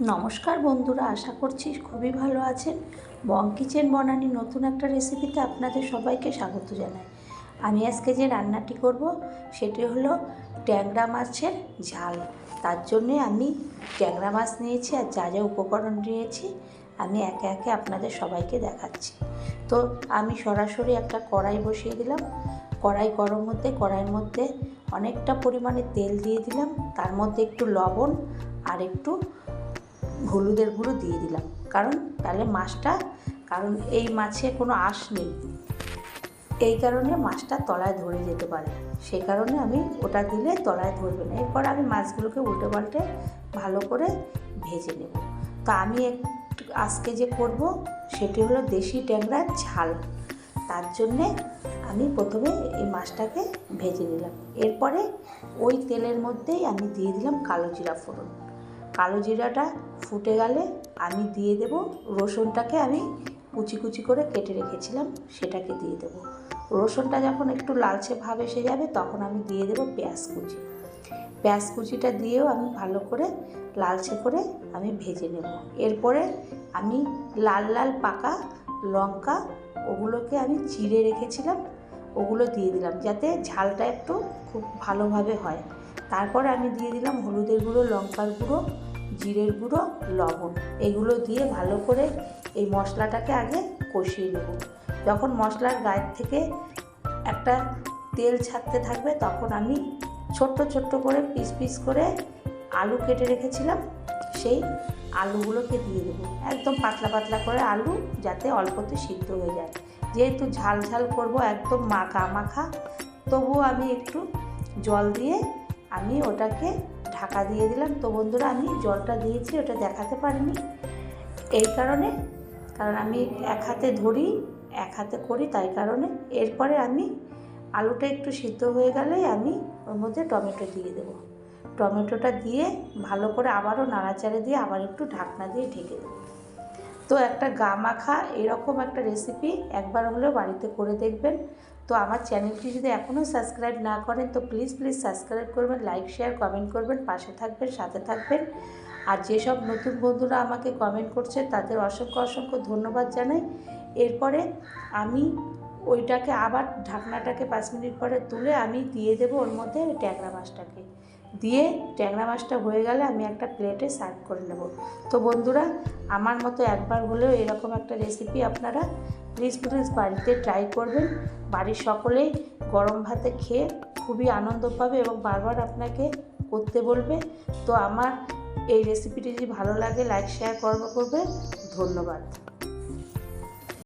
নমস্কার বন্ধুরা, আশা করছি খুবই ভালো আছেন। বং কিচেন বনানি নতুন একটা রেসিপিতে আপনাদের সবাইকে স্বাগত জানাই। আমি আজকে যে রান্নাটি করব, সেটি হলো ট্যাংরা মাছের ঝাল। তার জন্যে আমি ট্যাংরা মাছ নিয়েছি আর যা যা উপকরণ নিয়েছি, আমি একে একে আপনাদের সবাইকে দেখাচ্ছি। তো আমি সরাসরি একটা কড়াই বসিয়ে দিলাম। কড়াই গরম হতে কড়াইয়ের মধ্যে অনেকটা পরিমাণে তেল দিয়ে দিলাম। তার মধ্যে একটু লবণ আর একটু হলুদের গুঁড়ো দিয়ে দিলাম। কারণ তাহলে মাছটা, কারণ এই মাছে কোনো আঁশ নেই। এই কারণে মাছটা তলায় ধরে যেতে পারে। সেই কারণে আমি ওটা দিলে তলায় ধরবে না। এরপর আমি মাছগুলোকে উল্টে পাল্টে ভালো করে ভেজে নেব। তো আমি আজকে যে করব সেটি হলো দেশি ট্যাংরার ঝাল। তার জন্যে আমি প্রথমে এই মাছটাকে ভেজে নিলাম। এরপরে ওই তেলের মধ্যেই আমি দিয়ে দিলাম কালো জিরা ফোড়ন। কালো জিরাটা ফুটে গেলে আমি দিয়ে দেব। রসুনটাকে আমি কুচি কুচি করে কেটে রেখেছিলাম, সেটাকে দিয়ে দেব। রসুনটা যখন একটু লালচে ভাব এসে যাবে, তখন আমি দিয়ে দেব পেঁয়াজ কুচি। পেঁয়াজ কুচিটা দিয়েও আমি ভালো করে লালচে করে আমি ভেজে নেব। এরপরে আমি লাল লাল পাকা লঙ্কা, ওগুলোকে আমি চিড়ে রেখেছিলাম, ওগুলো দিয়ে দিলাম, যাতে ঝালটা একটু খুব ভালোভাবে হয়। তারপরে আমি দিয়ে দিলাম হলুদের গুঁড়ো, লঙ্কার গুঁড়ো, জিরের গুঁড়ো, লবণ। এগুলো দিয়ে ভালো করে এই মশলাটাকে আগে কষিয়ে নেব। যখন মশলার গায়ের থেকে একটা তেল ছাড়তে থাকবে, তখন আমি ছোট্ট ছোট্ট করে পিস পিস করে আলু কেটে রেখেছিলাম, সেই আলুগুলোকে দিয়ে দেবো। একদম পাতলা পাতলা করে আলু যাতে অল্পতে সিদ্ধ হয়ে যায়। যেহেতু ঝাল ঝাল করব, একদম মাখা মাখা, তবুও আমি একটু জল দিয়ে আমি ওটাকে ঢাকা দিয়ে দিলাম। তো বন্ধুরা, আমি জলটা দিয়েছি, ওটা দেখাতে পারিনি। এই কারণে, কারণ আমি এক হাতে ধরি, এক হাতে করি তাই কারণে। এরপরে আমি আলুটা একটু সিদ্ধ হয়ে গেলে আমি ওর মধ্যে টমেটো দিয়ে দেবো। টমেটোটা দিয়ে ভালো করে আবারও নাড়াচাড়ে দিয়ে আবার একটু ঢাকনা দিয়ে ঢেকে দেবো। তো একটা গা মাখা এরকম একটা রেসিপি একবার হলেও বাড়িতে করে দেখবেন। তো আমার চ্যানেলটি যদি এখনও সাবস্ক্রাইব না করেন, তো প্লিজ প্লিজ সাবস্ক্রাইব করবেন লাইক শেয়ার কমেন্ট করবেন, পাশে থাকবেন, সাথে থাকবেন। আর যেসব নতুন বন্ধুরা আমাকে কমেন্ট করছে, তাদের অসংখ্য অসংখ্য ধন্যবাদ জানাই। এরপরে আমি ওইটাকে আবার ঢাকনাটাকে পাঁচ মিনিট পরে তুলে আমি দিয়ে দেবো ওর মধ্যে ট্যাংরা মাছটাকে। দিয়ে ট্যাংরা মাছটা হয়ে গেলে আমি একটা প্লেটে সার্ভ করে নেব। তো বন্ধুরা, আমার মতো একবার হলেও এরকম একটা রেসিপি আপনারা প্লিজ প্লিজ বাড়িতে ট্রাই করবেন। বাড়ির সকলেই গরম ভাতে খেয়ে খুবই আনন্দ পাবে এবং বারবার আপনাকে করতে বলবে। তো আমার এই রেসিপিটি যদি ভালো লাগে লাইক শেয়ার করবে করবে। ধন্যবাদ।